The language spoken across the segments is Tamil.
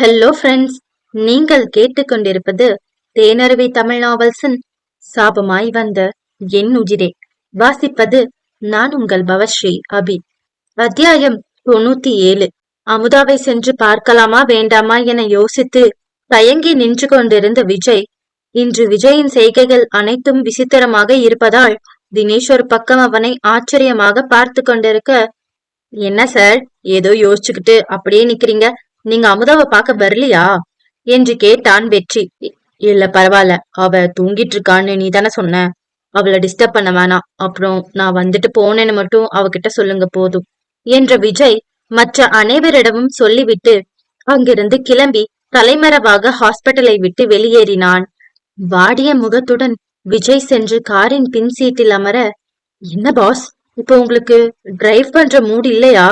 ஹலோ ஃப்ரெண்ட்ஸ் நீங்கள் கேட்டுக்கொண்டிருப்பது தேனருவி தமிழ் நாவல்ஸின் சாபமாய் வந்த என் உயிரே. வாசிப்பது நான் உங்கள் பவஸ்ரீ அபி. அத்தியாயம் தொண்ணூத்தி ஏழு அமுதாவை சென்று பார்க்கலாமா வேண்டாமா என யோசித்து தயங்கி நின்று கொண்டிருந்த விஜய் இன்று விஜயின் செய்கைகள் அனைத்தும் விசித்திரமாக இருப்பதால் தினேஷ் ஒரு பக்கம் அவனை ஆச்சரியமாக பார்த்து கொண்டிருக்க என்ன சார்? ஏதோ யோசிச்சுக்கிட்டு அப்படியே நிக்கிறீங்க. நீங்க அமுதாவை பார்க்க வரலையா? என்று கேட்டான் வெற்றி. இல்ல பரவாயில்ல. அவ தூங்கிட்டு இருக்கான்னு நீ தானே சொன்ன. அவளை டிஸ்டர்ப் பண்ண வேணாம். அப்புறம் நான் வந்துட்டு போனேன்னு மட்டும் அவகிட்ட சொல்லுங்க போதும் என்ற விஜய் மற்ற அனைவரிடமும் சொல்லிவிட்டு அங்கிருந்து கிளம்பி தலைமறைவாக ஹாஸ்பிட்டலை விட்டு வெளியேறினான். வாடிய முகத்துடன் விஜய் சென்று காரின் பின் சீட்டில் அமர என்ன பாஸ் இப்போ உங்களுக்கு டிரைவ் பண்ற மூடு இல்லையா?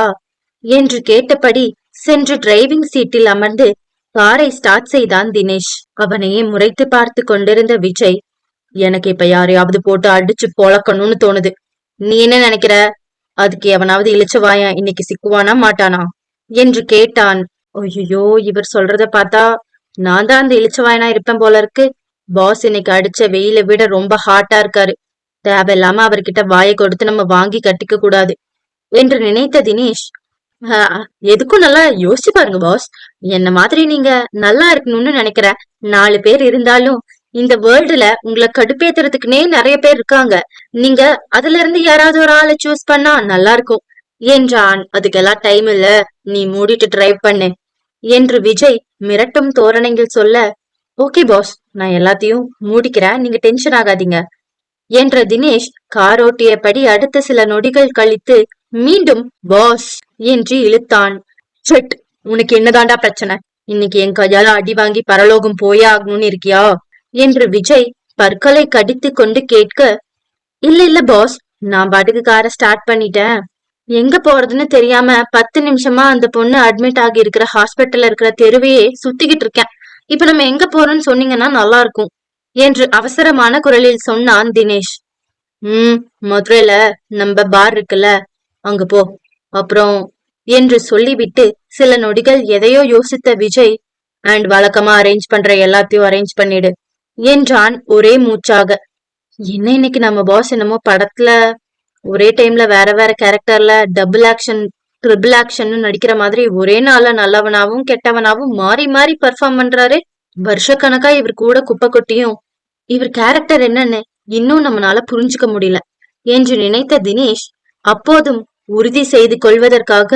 என்று கேட்டபடி சென்று டிரைவிங் சீட்டில் அமர்ந்து காரை ஸ்டார்ட் செய்தான் தினேஷ். அவனையே முறைத்து பார்த்து கொண்டிருந்த விஜய் எனக்கு இப்ப யாரையாவது போட்டு அடிச்சு பொழக்கணும்னு தோணுது. நீ என்ன நினைக்கிற? அதுக்கு எவனாவது இழிச்சு வாயன் இன்னைக்கு சிக்குவானா மாட்டானா? என்று கேட்டான். ஐயோ இவர் சொல்றத பார்த்தா நான் தான் அந்த இழிச்சவாயனா இருப்பேன் போல இருக்கு. பாஸ் இன்னைக்கு அடிச்ச வெயில விட ரொம்ப ஹாட்டா இருக்காரு. தேவையில்லாம அவர்கிட்ட வாயை கொடுத்து நம்ம வாங்கி கட்டிக்க கூடாது என்று நினைத்த தினேஷ் எதுக்கும் நல்லா யோசிச்சு பாருங்க பாஸ் என்ன மாதிரி நீங்க நல்லா இருக்கணும்னு நினைக்கிற நாலு பேர் இருந்தாலும் இந்த வேர்ல்டுல உங்களை கடுப்பேத்துறதுக்குன்னே நிறைய பேர் இருக்காங்க. நீங்க அதுல இருந்து யாராவது ஒரு ஆளை சூஸ் பண்ணா நல்லா இருக்கும். என்றான் அதுக்கெல்லாம் டைம் இல்ல. நீ மூடிட்டு டிரைவ் பண்ணு. என்று விஜய் மிரட்டும் தோரணையில் சொல்ல ஓகே பாஸ் நான் எல்லாத்தையும் மூடிக்கிறேன். நீங்க டென்ஷன் ஆகாதீங்க. என்ற தினேஷ் கார் ஓட்டியபடி அடுத்த சில நொடிகள் கழித்து மீண்டும் பாஸ் என்று இழுத்தான். செட் உனக்கு என்னதாண்டா பிரச்சனை? இன்னைக்கு என் கையால அடி வாங்கி பரலோகம் போயே ஆகணும்னு இருக்கியா? என்று விஜய் பற்களை கடித்து கொண்டு கேட்க இல்ல இல்ல பாஸ் நான் பாட்டுக்கு காரை ஸ்டார்ட் பண்ணிட்டேன். எங்க போறதுன்னு தெரியாம பத்து நிமிஷமா அந்த பொண்ணு அட்மிட் ஆகி இருக்கிற ஹாஸ்பிட்டல்ல இருக்கிற தெருவையே சுத்திக்கிட்டு இருக்கேன். இப்ப நம்ம எங்க போறோம்னு சொன்னீங்கன்னா நல்லா இருக்கும் என்று அவசரமான குரலில் சொன்னான் தினேஷ். உம் மதுரையில நம்ம பார் இருக்குல்ல. அங்க போ. அப்புறம் என்று சொல்லிவிட்டு சில நொடிகள் எதையோ யோசித்த விஜய் அண்ட் வழக்கமா அரேஞ்ச் பண்ற எல்லாத்தையும் அரேஞ்ச் பண்ணிடு என்றான் ஒரே மூச்சாக. என்ன இன்னைக்கு நம்ம பாஸ் என்னமோ படத்துல ஒரே டைம்ல வேற வேற கேரக்டர்ல டபுள் ஆக்ஷன் ட்ரிபிள் ஆக்ஷன் நடிக்கிற மாதிரி ஒரே நாள்ல நல்லவனாவும் கெட்டவனாவும் மாறி மாறி பெர்ஃபார்ம் பண்றாரு வருஷக்கணக்கா இவர் கூட குப்பை கொட்டியும் இவர் கேரக்டர் என்னன்னு இன்னும் நம்மளால புரிஞ்சுக்க முடியல என்று நினைத்த தினேஷ் அப்போதும் உறுதி செய்து கொள்வதற்காக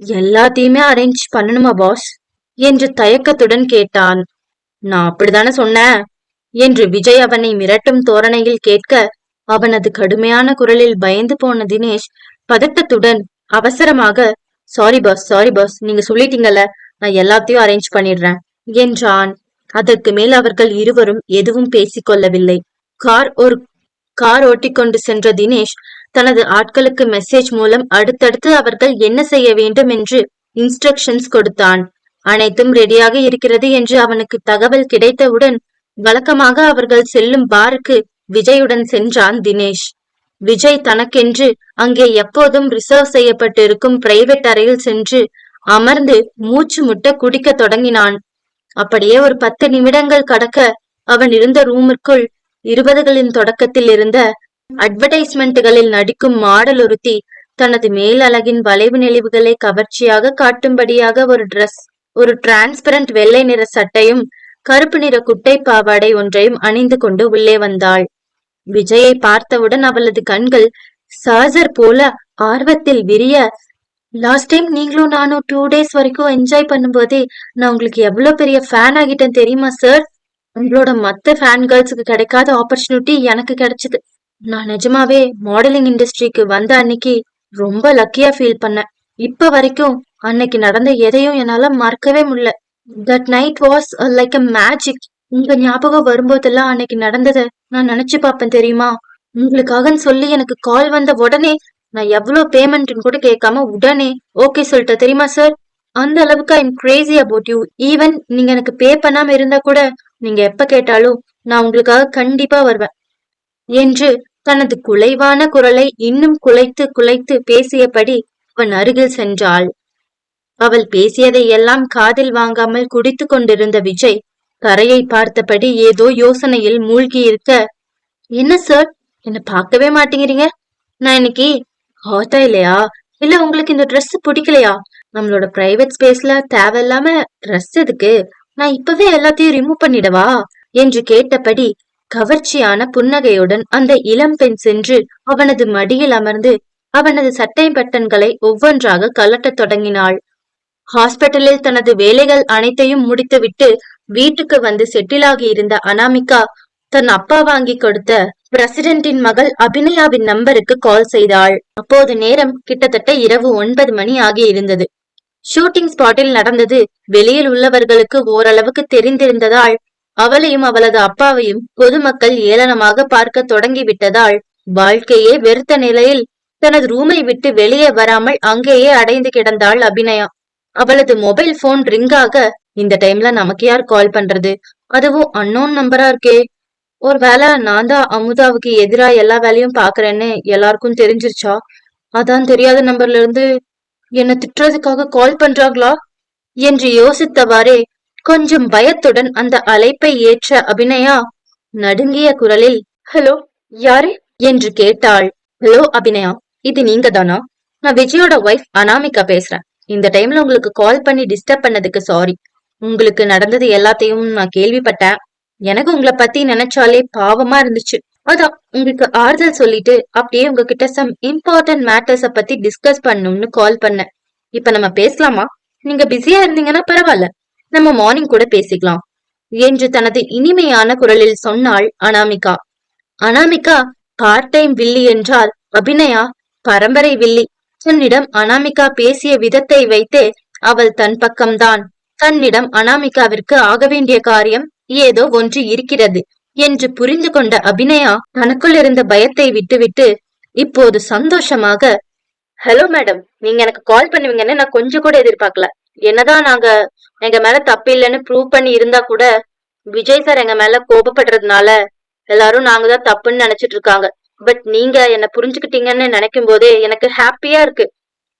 எல்லாத்தையுமே அரேஞ்ச் பண்ணணுமா பாஸ் என்று தயக்கத்துடன் கேட்டான். நான் அப்படித்தானே சொன்னேன் என்று விஜய் அவனை மிரட்டும் தோரணையில் கேட்க அவனது கடுமையான குரலில் பயந்து போன தினேஷ் பதட்டத்துடன் அவசரமாக சாரி பாஸ் சாரி பாஸ் நீங்க சொல்லிட்டீங்கல்ல நான் எல்லாத்தையும் அரேஞ்ச் பண்ணிடுறேன் என்றான். அதற்கு மேல் அவர்கள் இருவரும் எதுவும் பேசிக் கொள்ளவில்லை கார் ஒரு கார் ஓட்டிக்கொண்டு சென்ற தினேஷ் தனது ஆட்களுக்கு மெசேஜ் மூலம் அடுத்தடுத்து அவர்கள் என்ன செய்ய வேண்டும் என்று இன்ஸ்ட்ரக்ஷன்ஸ் கொடுத்தான். அனைத்தும் ரெடியாக இருக்கிறது என்று அவனுக்கு தகவல் கிடைத்தவுடன் வழக்கமாக அவர்கள் செல்லும் பாருக்கு விஜயுடன் சென்றான் தினேஷ். விஜய் தனக்கென்று அங்கே எப்போதும் ரிசர்வ் செய்யப்பட்டிருக்கும் பிரைவேட் அறையில் சென்று அமர்ந்து மூச்சு முட்ட குடிக்க தொடங்கினான். அப்படியே ஒரு பத்து நிமிடங்கள் கடக்க அவன் இருந்த ரூமிற்குள் இருபதுகளின் தொடக்கத்தில் இருந்த அட்வர்டைஸ்மெண்ட்டுகளில் நடிக்கும் மாடல் ஒருத்தி தனது மேல் அழகின் வளைவு நெளிவுகளை கவர்ச்சியாக காட்டும்படியாக ஒரு Dress ஒரு டிரான்ஸ்பரண்ட் வெள்ளை நிற சட்டையும் கருப்பு நிற குட்டை பாவாடை ஒன்றையும் அணிந்து கொண்டு உள்ளே வந்தாள். விஜயை பார்த்தவுடன் அவளது கண்கள் சார்ஜர் போல ஆர்வத்தில் விரிய. லாஸ்ட் டைம் நீங்களும் நானும் டூ டேஸ் வரைக்கும் என்ஜாய் பண்ணும்போதே நான் உங்களுக்கு எவ்வளவு பெரிய ஃபேன் ஆகிட்டேன் தெரியுமா சார் உங்களோட மத்த ஃபேன் கேர்ள்ஸுக்கு கிடைக்காத ஆப்பர்ச்சுனிட்டி எனக்கு கிடைச்சது. நான் நிஜமாவே மாடலிங் இண்டஸ்ட்ரிக்கு வந்த அன்னைக்கு ரொம்ப லக்கியா ஃபீல் பண்ணேன். இப்ப வரைக்கும் அன்னைக்கு நடந்த எதையும் என்னால மறக்கவே முடியல. That night was like a magic உங்க ஞாபகம் வரும்போதெல்லாம் அன்னைக்கு நடந்ததை நான் நினைச்சு பார்ப்பேன் தெரியுமா? உங்களுக்காகன்னு சொல்லி எனக்கு கால் வந்த உடனே நான் எவ்வளவு பேமெண்ட்னு கூட கேட்காம உடனே ஓகே சொல்லிட்டேன் தெரியுமா சார் அந்த அளவுக்கு I am crazy about you even நீங்க எனக்கு பே பண்ணாம இருந்தா கூட நீங்க எப்ப கேட்டாலும் நான் உங்களுக்காக கண்டிப்பா வருவேன். என்று தனது குலைவான குரலை இன்னும் குலைத்து குலைத்து பேசியபடி அவன் அருகில் சென்றாள். அவள் பேசியதை எல்லாம் காதில் வாங்காமல் குடித்து கொண்டிருந்த விஜய் கரையை பார்த்தபடி ஏதோ யோசனையில் மூழ்கி இருக்க என்ன சார் என்ன பார்க்கவே மாட்டேங்கிறீங்க? நான் இன்னைக்கு ஹாட்டா இல்லையா? இல்ல உங்களுக்கு இந்த ட்ரெஸ் பிடிக்கலையா? நம்மளோட பிரைவேட் ஸ்பேஸ்ல தேவையில்லாம ட்ரெஸ் எதுக்கு? நான் இப்பவே எல்லாத்தையும் ரிமூவ் பண்ணிடவா? என்று கேட்டபடி கவர்ச்சியான புன்னகையுடன் அந்த இளம் பெண் சென்று அவனது மடியில் அமர்ந்து அவனது சட்டை பட்டன்களை ஒவ்வொன்றாக கலட்டத் தொடங்கினாள். ஹாஸ்பிட்டலில் தனது வேலைகள் அனைத்தையும் முடித்துவிட்டு வீட்டுக்கு வந்து செட்டிலாகி இருந்த அனாமிகா தன் அப்பா வாங்கி கொடுத்த பிரசிடென்டின் மகள் அபிநயாவின் நம்பருக்கு கால் செய்தாள். அப்போது நேரம் கிட்டத்தட்ட இரவு ஒன்பது மணி ஆகி இருந்தது ஷூட்டிங் ஸ்பாட்டில் நடந்தது. வெளியில் உள்ளவர்களுக்கு ஓரளவுக்கு தெரிந்திருந்ததால் அவளையும் அவளது அப்பாவையும் பொதுமக்கள் ஏளனமாக பார்க்க தொடங்கிவிட்டதால் வாழ்க்கையே வெறுத்த நிலையில் தனது ரூமை விட்டு வெளியே வராமல் அங்கேயே அடைந்து கிடந்தாள் அபிநயா. அவளது மொபைல் போன் ரிங்காக இந்த டைம்ல நமக்கு யார் கால் பண்றது? அதுவும் அன்னோன் நம்பரா இருக்கே. ஒருவேளை நான் தான் அமுதாவுக்கு எதிரா எல்லா வேலையும் பாக்குறேன்னு எல்லாருக்கும் தெரிஞ்சிருச்சா? அதான் தெரியாத நம்பர்ல இருந்து என்ன திட்டுறதுக்காக கால் பண்றாங்களா? என்று யோசித்தவாறே கொஞ்சம் பயத்துடன் அந்த அழைப்பை ஏற்ற அபிநயா நடுங்கிய குரலில் ஹலோ யாரு? என்று கேட்டாள். ஹலோ அபிநயா இது நீங்க தானா நான் விஜயோட ஒய்ஃப் அனாமிகா பேசுறேன். இந்த டைம்ல உங்களுக்கு கால் பண்ணி டிஸ்டர்ப் பண்ணதுக்கு சாரி உங்களுக்கு நடந்தது எல்லாத்தையும் நான் கேள்விப்பட்டேன். எனக்கு உங்களை பத்தி நினைச்சாலே பாவமா இருந்துச்சு. அதான் உங்களுக்கு ஆறுதல் சொல்லிட்டு அப்படியே உங்ககிட்ட சம் இம்பார்ட்டன்ட் மேட்டர்ஸ பத்தி டிஸ்கஸ் பண்ணணும்னு கால் பண்ணேன். இப்ப நம்ம பேசலாமா? நீங்க பிஸியா இருந்தீங்கன்னா பரவாயில்ல. நம்ம மார்னிங் கூட பேசிக்கலாம். என்று தனது இனிமையான குரலில் சொன்னாள் அனாமிகா. அனாமிகா பார்ட் டைம் வில்லி என்றால் அபிநயா பரம்பரை வில்லி. தன்னிடம் அனாமிகா பேசிய விதத்தை வைத்தே அவள் தன் பக்கம்தான். தன்னிடம் அனாமிகாவிற்கு ஆக வேண்டிய காரியம் ஏதோ ஒன்று இருக்கிறது என்று புரிந்து கொண்ட அபிநயா தனக்குள் இருந்த பயத்தை விட்டுவிட்டு இப்போது சந்தோஷமாக ஹலோ மேடம் நீங்க எனக்கு கால் பண்ணுவீங்கன்னு நான் கொஞ்சம் கூட எதிர்பார்க்கல. என்னதான் நாங்க எங்க மேல தப்பு இல்லைன்னு ப்ரூவ் பண்ணி இருந்தா கூட விஜய் சார் எங்க மேல கோபப்படுறதுனால எல்லாரும் நாங்க தான் தப்புன்னு நினைச்சிட்டு இருக்காங்க. பட் நீங்க என்ன புரிஞ்சுக்கிட்டீங்கன்னு நினைக்கும் போதே எனக்கு ஹாப்பியா இருக்கு.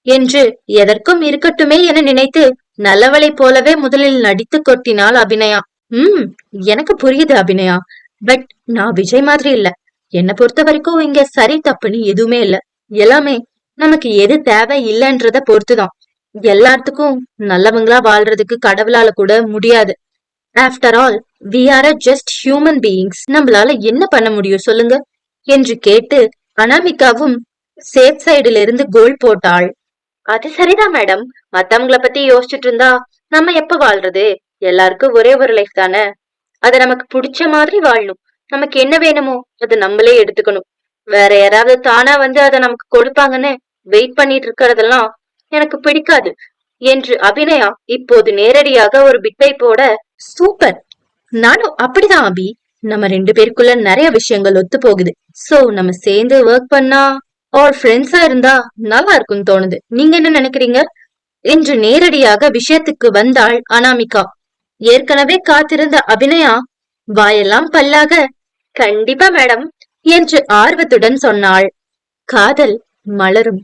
என்று எதற்கும் இருக்கட்டுமே என நினைத்து நல்லவளை போலவே முதலில் நடித்து கொட்டினாள் அபிநயா. உம் எனக்கு புரியுது அபிநயா. பட் நான் விஜய் மாதிரி இல்ல. என்ன பொறுத்த வரைக்கும் இங்க சரி தப்புன்னு எதுவுமே இல்ல. எல்லாமே நமக்கு எது தேவை இல்லைன்றத பொறுத்துதான். எல்லாத்துக்கும் நல்லவங்களா வாழ்றதுக்கு கடவுளால கூட முடியாது. After all we are just human beings நம்மளால என்ன பண்ண முடியும் சொல்லுங்க? என்று கேட்டு அனாமிகாவும் சேஃப் சைடுல இருந்து கோல் போட்டாள். அது சரிதான் மேடம் மத்தவங்கள பத்தி யோசிச்சுட்டு இருந்தா நம்ம எப்ப வாழ்றது? எல்லாருக்கும் ஒரே ஒரு லைஃப் தானே? அது நமக்கு பிடிச்ச மாதிரி வாழணும். நமக்கு என்ன வேணுமோ அது நம்மளே எடுத்துக்கணும். வேற யாராவது தானா வந்து அதை நமக்கு கொடுப்பாங்கன்னு வெயிட் பண்ணிட்டு இருக்கிறதெல்லாம் எனக்கு பிடிக்காது என்று அபிநயா இப்போது நேரடியாக ஒரு பிட்டை போட சூப்பர்! நானும் அப்படிதான் அபி. நம்ம ரெண்டு பேருக்குள்ள நிறைய விஷயங்கள் ஒத்து போகுது. சோ நம்ம சேர்ந்து ஒர்க் பண்ணா ஆர் ஃப்ரெண்ட்ஸா இருந்தா நல்லா இருக்கும்னு தோணுது. நீங்க என்ன நினைக்கிறீங்க? என்று நேரடியாக விஷயத்துக்கு வந்தாள் அனாமிகா. ஏற்கனவே காத்திருந்த அபிநயா வாயெல்லாம் பல்லாக. கண்டிப்பா மேடம் என்று ஆர்வத்துடன் சொன்னாள். காதல் மலரும்.